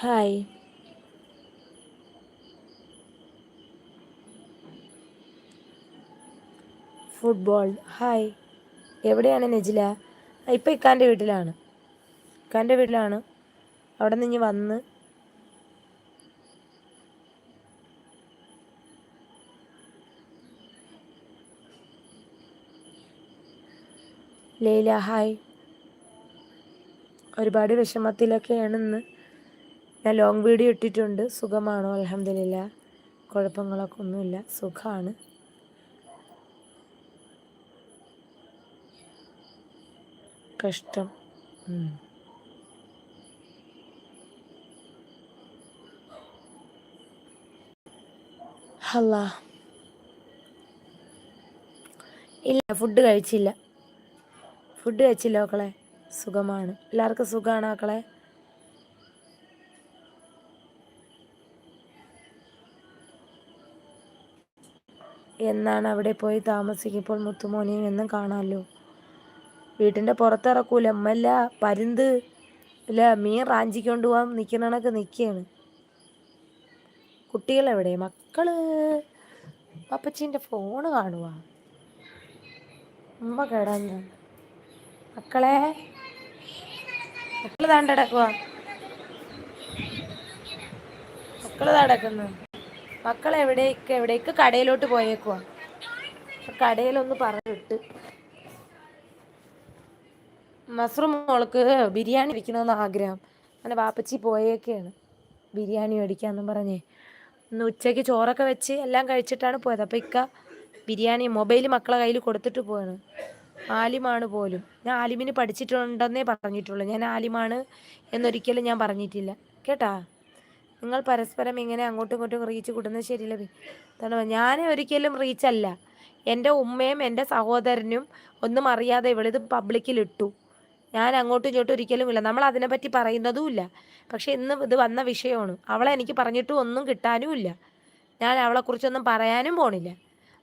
Hi football hi എവിടെയാണ് നെജില? ഇപ്പം ഇക്കാന്റെ വീട്ടിലാണ്. ഇക്കാന്റെ വീട്ടിലാണ്. അവിടെ നിന്ന് ഇനി വന്ന് ലേല ഹായ് ഒരുപാട് വിഷമത്തിലൊക്കെയാണ് ഇന്ന്. ഞാൻ ലോങ് വീഡിയോ ഇട്ടിട്ടുണ്ട്. സുഖമാണോ? അലഹമില്ല കുഴപ്പങ്ങളൊക്കെ ഒന്നുമില്ല. സുഖമാണ് കഷ്ടം. അല്ല ഇല്ല ഫുഡ് കഴിച്ചില്ല. ഫുഡ് കഴിച്ചില്ല മക്കളെ. സുഖമാണ്. എല്ലാവർക്കും സുഖമാണ് മക്കളെ? എന്നാണ് അവിടെ പോയി താമസിക്കുമ്പോൾ മുത്തുമോനെയും എന്നും കാണാമല്ലോ വീട്ടിന്റെ പുറത്തിറക്കൂല. അമ്മല്ല പരുന്ത് ഇല്ല മീൻ റാഞ്ചിക്കൊണ്ട് പോകാൻ നിൽക്കണക്ക് നിൽക്കുകയാണ് കുട്ടികളെവിടെ? മക്കൾ? പപ്പച്ചീന്റെ ഫോണ് കാണുക അമ്മ കേടാ മക്കളെ? മക്കൾ താണ്ടടക്കുക മക്കൾ തടക്കുന്നു മക്കൾ എവിടേക്ക് എവിടേക്ക് കടയിലോട്ട് പോയേക്കുവാ? കടയിലൊന്ന് പറഞ്ഞിട്ട്. മസ്റൂം മോൾക്ക് ബിരിയാണി വയ്ക്കണമെന്ന് ആഗ്രഹം. അങ്ങനെ വാപ്പച്ചി പോയേക്കാണ്. ബിരിയാണി മേടിക്കാമെന്നും പറഞ്ഞേ. ഇന്ന് ഉച്ചയ്ക്ക് ചോറൊക്കെ വെച്ച് എല്ലാം കഴിച്ചിട്ടാണ് പോയത്. അപ്പോൾ ഇക്ക ബിരിയാണി മൊബൈൽ മക്കളെ കയ്യിൽ കൊടുത്തിട്ട് പോവാണ്. ആലിമാണ് പോലും. ഞാൻ ആലിമിന് പഠിച്ചിട്ടുണ്ടെന്നേ പറഞ്ഞിട്ടുള്ളൂ. ഞാൻ ആലിമാണ് എന്നൊരിക്കലും ഞാൻ പറഞ്ഞിട്ടില്ല. കേട്ടാ? നിങ്ങൾ പരസ്പരം ഇങ്ങനെ അങ്ങോട്ടും ഇങ്ങോട്ടും റീച്ച് കൂട്ടുന്നത് ശരിയല്ല ഞാൻ ഒരിക്കലും റീച്ചല്ല എന്റെ ഉമ്മയും എന്റെ സഹോദരനും ഒന്നും അറിയാതെ ഇവളിത് പബ്ലിക്കിലിട്ടു ഞാൻ അങ്ങോട്ടും ഇങ്ങോട്ടും ഒരിക്കലും ഇല്ല. നമ്മൾ അതിനെപ്പറ്റി പറയുന്നതും ഇല്ല. പക്ഷേ ഇന്ന് ഇത് വന്ന വിഷയമാണ്. അവളെ എനിക്ക് പറഞ്ഞിട്ടും ഒന്നും കിട്ടാനും ഇല്ല. ഞാൻ അവളെക്കുറിച്ചൊന്നും പറയാനും പോണില്ല.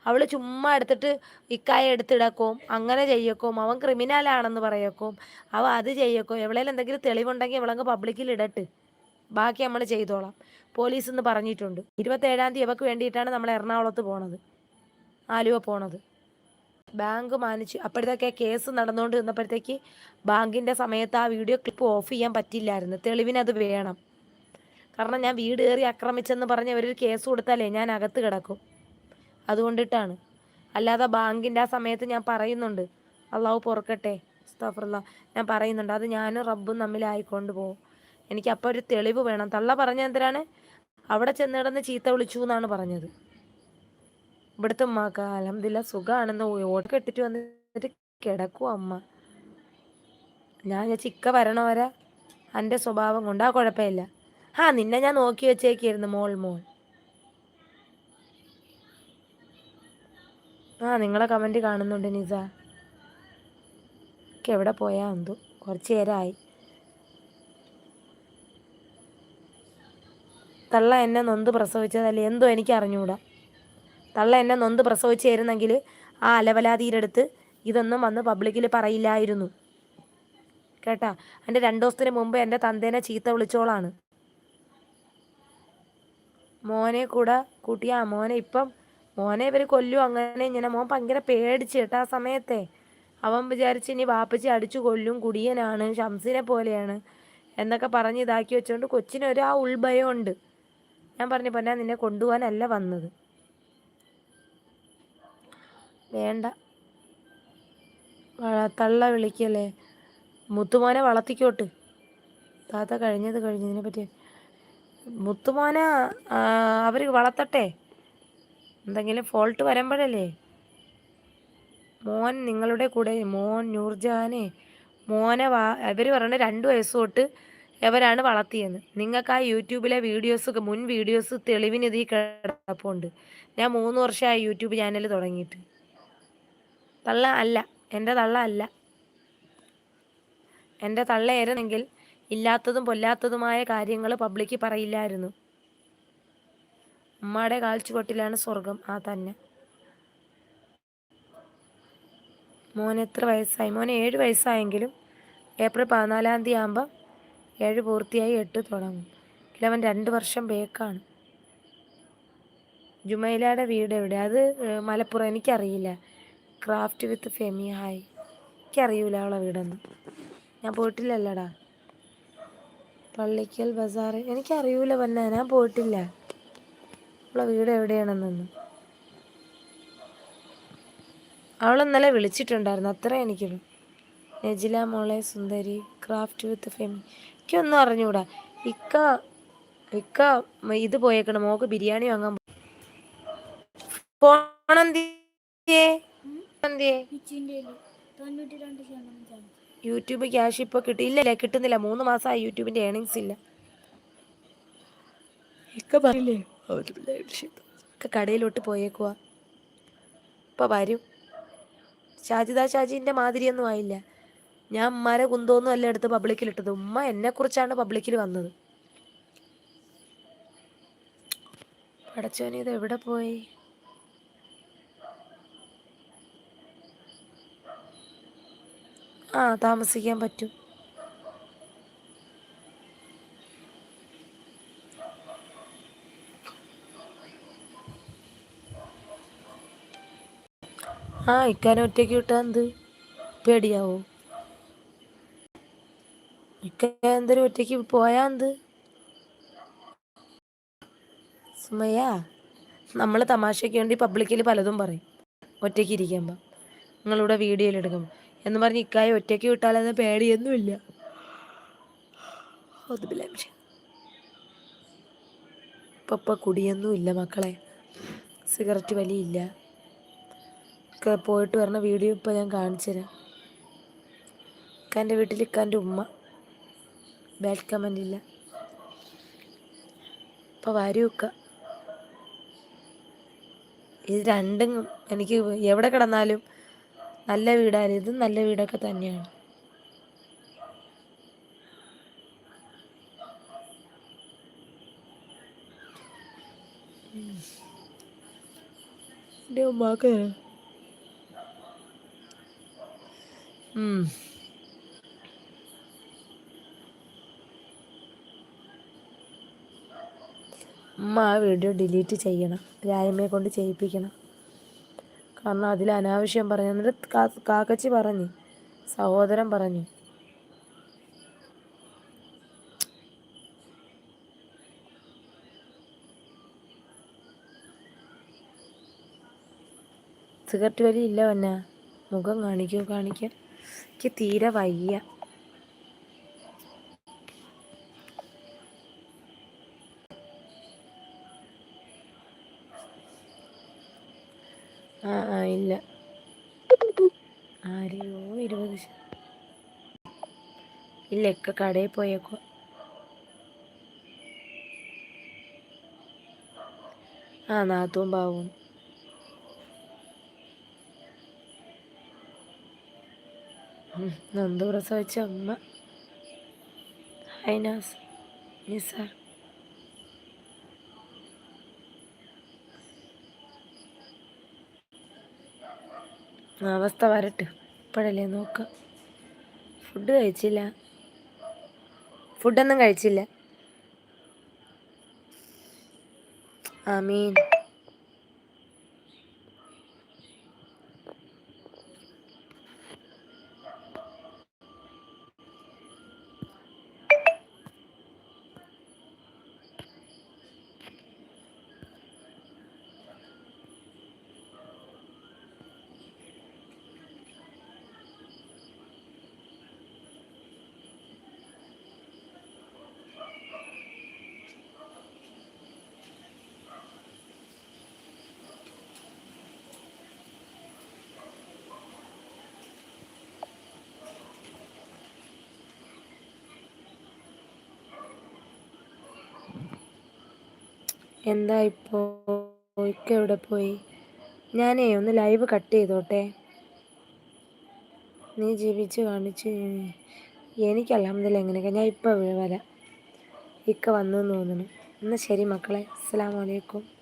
അവൾ ചുമ്മാ എടുത്തിട്ട് ഇക്കായ എടുത്തിടക്കും അങ്ങനെ ചെയ്യക്കും അവൻ ക്രിമിനലാണെന്ന് പറയക്കും അവ അത് ചെയ്യക്കും എവിടെയെങ്കിലും എന്തെങ്കിലും തെളിവുണ്ടെങ്കിൽ ഇവളങ്ങ് പബ്ലിക്കിൽ ഇടട്ട് ബാക്കി നമ്മൾ ചെയ്തോളാം. പോലീസ് എന്ന് പറഞ്ഞിട്ടുണ്ട്. ഇരുപത്തേഴാം തീയതി അവക്ക് വേണ്ടിയിട്ടാണ് നമ്മൾ എറണാകുളത്ത് പോണത്. ആലുവ പോണത്. ബാങ്ക് മാനിച്ച് അപ്പോഴത്തേക്ക് കേസ് നടന്നുകൊണ്ട് നിന്നപ്പോഴത്തേക്ക് ബാങ്കിന്റെ സമയത്ത് ആ വീഡിയോ ക്ലിപ്പ് ഓഫ് ചെയ്യാൻ പറ്റില്ലായിരുന്നു. തെളിവിനത് വേണം. കാരണം ഞാൻ വീട് കയറി ആക്രമിച്ചെന്ന് പറഞ്ഞ് അവരൊരു കേസ് കൊടുത്താലേ ഞാൻ അകത്ത് കിടക്കും. അതുകൊണ്ടിട്ടാണ്. അല്ലാതെ ബാങ്കിന്റെ ആ സമയത്ത് ഞാൻ പറയുന്നുണ്ട്. അള്ളാഹു പൊറുക്കട്ടെ ഞാൻ പറയുന്നുണ്ട് അത് ഞാനും റബ്ബും തമ്മിലായിക്കൊണ്ട് പോകും എനിക്ക് അപ്പോൾ ഒരു തെളിവ് വേണം. തള്ള പറഞ്ഞ എന്തിനാണ്? അവിടെ ചെന്ന് കിടന്ന് ചീത്ത വിളിച്ചു എന്നാണ് പറഞ്ഞത്. ഇവിടുത്തെ ഉമ്മാക്ക അലഹമില്ല സുഖമാണെന്ന് ഓട്ട് കെട്ടിട്ട് വന്നിട്ട് കിടക്കൂ അമ്മ. ഞാൻ ചിക്ക വരണ വരെ? എന്റെ സ്വഭാവം കൊണ്ട്. ആ കുഴപ്പമില്ല. ആ നിന്നെ ഞാൻ നോക്കി വെച്ചേക്കായിരുന്നു മോൾ മോൾ. ആ നിങ്ങളെ കമന്റ് കാണുന്നുണ്ട് നിസ. എവിടെ പോയാ? എന്തോ കുറച്ച് നേരമായി. തള്ള എന്നെ നൊന്ത് പ്രസവിച്ചതല്ലേ? എന്തോ എനിക്ക് അറിഞ്ഞുകൂടാ തള്ള എന്നെ നൊന്ത് പ്രസവിച്ചായിരുന്നെങ്കിൽ ആ അലവലാതിയിലെടുത്ത് ഇതൊന്നും വന്ന് പബ്ലിക്കിൽ പറയില്ലായിരുന്നു. കേട്ടാ? എന്റെ രണ്ടു ദിവസത്തിന് മുമ്പ് എന്റെ തന്തേനെ ചീത്ത വിളിച്ചോളാണ്. മോനെ കൂടെ കൂട്ടിയ മോനെ ഇപ്പം മോനെ ഇവർ കൊല്ലു അങ്ങനെ ഇങ്ങനെ. മോൻ ഭയങ്കര പേടിച്ച് കേട്ടോ ആ സമയത്തെ. അവൻ വിചാരിച്ച് ഇനി വാപ്പച്ചി അടിച്ചു കൊല്ലും കുടിയനാണ് ഷംസിനെ പോലെയാണ് എന്നൊക്കെ പറഞ്ഞ് ഇതാക്കി വെച്ചുകൊണ്ട് കൊച്ചിനൊരു ആ ഉൾഭയമുണ്ട്. ഞാൻ പറഞ്ഞു പൊന്നാ നിന്നെ കൊണ്ടുപോകാനല്ല വന്നത്. വേണ്ട. തള്ള വിളിക്കല്ലേ? മുത്തുമോനെ വളർത്തിക്കോട്ട്. താത്ത കഴിഞ്ഞത് കഴിഞ്ഞതിനെ പറ്റി. മുത്തുമോനെ അവർ വളർത്തട്ടെ. എന്തെങ്കിലും ഫോൾട്ട് വരുമ്പോഴല്ലേ? മോൻ നിങ്ങളുടെ കൂടെ മോൻ നൂർജഹാനെ മോനെ വാ ഇവർ പറഞ്ഞ രണ്ട് വയസ്സ് തൊട്ട് എവരാണ് വളർത്തിയെന്ന്. നിങ്ങൾക്ക് ആ യൂട്യൂബിലെ വീഡിയോസ് മുൻ വീഡിയോസ് തെളിവിന് ഇതിൽ കിടപ്പുണ്ട് ഞാൻ മൂന്ന് വർഷമായി യൂട്യൂബ് ചാനൽ തുടങ്ങിയിട്ട്. തള്ള അല്ല. എന്റെ തള്ള അല്ല. എന്റെ തള്ളയായിരുന്നെങ്കിൽ ഇല്ലാത്തതും പൊല്ലാത്തതുമായ കാര്യങ്ങൾ പബ്ലിക്ക് പറയില്ലായിരുന്നു. ഉമ്മയുടെ കാൽച്ചുവട്ടിലാണ് സ്വർഗം ആ തന്നെ. മോനെത്ര വയസ്സായി? മോനെ ഏഴ് വയസ്സായെങ്കിലും ഏപ്രിൽ പതിനാലാം തീയതി ആകുമ്പോൾ ഏഴ് പൂർത്തിയായി എട്ട് തുടങ്ങും. ഇലവൻ രണ്ട് വർഷം ബേക്കാണ്. ജുമൈലയുടെ വീട് എവിടെ? അത് മലപ്പുറം. എനിക്കറിയില്ല. ക്രാഫ്റ്റ് വിത്ത് ഫെമി ഹായ് എനിക്കറിയൂല അവളെ വീടൊന്നും. ഞാൻ പോയിട്ടില്ലല്ലടാ. പള്ളിക്കൽ ബസാർ. എനിക്കറിയൂല പന്ന. ഞാൻ പോയിട്ടില്ല. അവളെ വീട് എവിടെയാണെന്നൊന്നും. അവൾ ഇന്നലെ വിളിച്ചിട്ടുണ്ടായിരുന്നു. അത്ര എനിക്ക് നജില മോളെ സുന്ദരി ക്രാഫ്റ്റ് വിത്ത് ഫെമി എനിക്കൊന്നും അറിഞ്ഞൂടാ. ഇക്ക ഇക്ക ഇത് പോയേക്കണം. മോക്ക് ബിരിയാണി വാങ്ങാൻ യൂട്യൂബ് ക്യാഷ് ഇപ്പൊ കിട്ടി കിട്ടുന്നില്ല. മൂന്ന് മാസമായി യൂട്യൂബിന്റെ ഏണിങ്സ് ഇല്ല. കടയിലോട്ട് പോയേക്കുവാ. ഇപ്പൊ വരും. ഷാജിദ ഷാജിന്റെ മാതിരിയൊന്നും ആയില്ല. ഞാൻ ഉമ്മാരെ കുന്തോന്നും അല്ല എടുത്ത് പബ്ലിക്കിലിട്ടത് ഉമ്മ എന്നെക്കുറിച്ചാണ് പബ്ലിക്കിൽ വന്നത്. പടച്ചോനി ഇത് എവിടെ പോയി? ആ താമസിക്കാൻ പറ്റും. ആ ഇക്കാനെ ഒറ്റയ്ക്ക് എന്ത്? പേടിയാവോ? ഇക്ക എന്തൊരു ഒറ്റയ്ക്ക് പോയാ എന്ത്? സുമയ്യ നമ്മൾ തമാശയ്ക്ക് വേണ്ടി പബ്ലിക്കിൽ പലതും പറയും. ഒറ്റയ്ക്ക് ഇരിക്കുമ്പോൾ നിങ്ങളിവിടെ വീഡിയോയിൽ എടുക്കും എന്ന് പറഞ്ഞ് ഇക്കായ ഒറ്റയ്ക്ക് വിട്ടാലെന്ന് പേടിയൊന്നുമില്ല. ഇപ്പൊ കുടിയൊന്നും ഇല്ല മക്കളെ. സിഗരറ്റ് വലിയില്ല. പോയിട്ട് വരണ വീഡിയോ ഇപ്പൊ ഞാൻ കാണിച്ചു തരാം ഇക്കാന്റെ വീട്ടിൽ ഇക്കാന്റെ ഉമ്മ. ബാഡ് കമന്റ് ഇല്ല. ഇപ്പം വാരി ഇക്ക ഇത് രണ്ടും എനിക്ക് എവിടെ കിടന്നാലും നല്ല വീടാണ്. ഇതും നല്ല വീടൊക്കെ തന്നെയാണ്. എന്റെ ഉമ്മാക്ക്. ഉം. ഉമ്മ ആ വീഡിയോ ഡിലീറ്റ് ചെയ്യണം രായ്മയെ കൊണ്ട് ചെയ്യിപ്പിക്കണം. കാരണം അതിൽ അനാവശ്യം പറഞ്ഞു. എന്നിട്ട് കാക്കച്ചി പറഞ്ഞു സഹോദരൻ പറഞ്ഞു. സിഗരറ്റ് വലി ഇല്ല വന്ന. മുഖം കാണിക്കൂ കാണിക്കാൻ എനിക്ക് തീരെ വയ്യ ആ ആ ഇല്ല ആരെയോ ഇരുപത് ഇല്ല ഒക്കെ കടയിൽ പോയേക്കോ. ആ നാത്തും പാവും നന്ദു പ്രസവിച്ച അമ്മ. ഹൈനാസ് നിസ അവസ്ഥ വരട്ടെ. ഇപ്പോഴല്ലേ നോക്ക. ഫുഡ് കഴിച്ചില്ല. ഫുഡൊന്നും കഴിച്ചില്ല. ആമീൻ. എന്താ ഇപ്പോൾ ഇക്ക എവിടെ പോയി? ഞാനേ ഒന്ന് ലൈവ് കട്ട് ചെയ്തോട്ടെ. നീ ജീവിച്ച് കാണിച്ച്. എനിക്ക് അലഹമ്മദില്ല എങ്ങനെയൊക്കെ. ഞാൻ ഇപ്പോൾ വരാം. ഇക്ക വന്നു തോന്നുന്നു. എന്നാൽ ശരി മക്കളെ. അസ്സാം വലൈക്കും